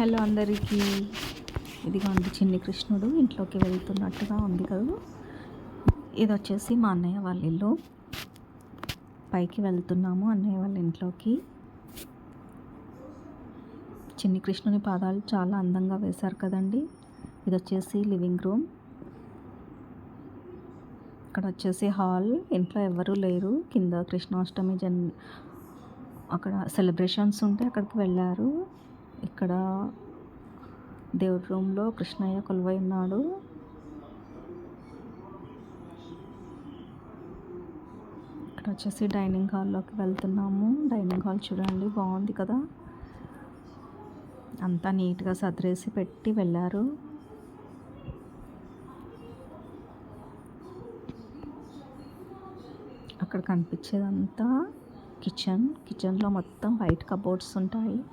Hello అందరికీ. ఇదిగోండి చిన్ని కృష్ణుడు ఇంట్లోకి వెళ్తున్నట్టుగా ఉంది కదా. ఇది వచ్చేసి మా అన్నయ్య వాళ్ళ ఇల్లు. పైకి వెళ్తున్నాము అన్నయ్య వాళ్ళ ఇంట్లోకి. చిన్ని కృష్ణుని పాదాలు చాలా అందంగా వేశారు కదండి. ఇది వచ్చేసి లివింగ్ రూమ్. ఇక్కడ వచ్చేసి హాల్. ఇంట్లో ఎవరూ లేరు. కింద కృష్ణాష్టమి జన్ అక్కడ సెలబ్రేషన్స్ ఉంటే అక్కడికి వెళ్ళారు. ఇక్కడ దేవుడి రూమ్లో కృష్ణయ్య కొలువై ఉన్నాడు. ఇక్కడ వచ్చేసి డైనింగ్ హాల్లోకి వెళ్తున్నాము. డైనింగ్ హాల్ చూడండి బాగుంది కదా? అంతా నీట్గా సదిరేసి పెట్టి వెళ్ళారు. అక్కడ కనిపించేదంతా కిచెన్. కిచెన్లో మొత్తం వైట్ కబోర్డ్స్ ఉంటాయి.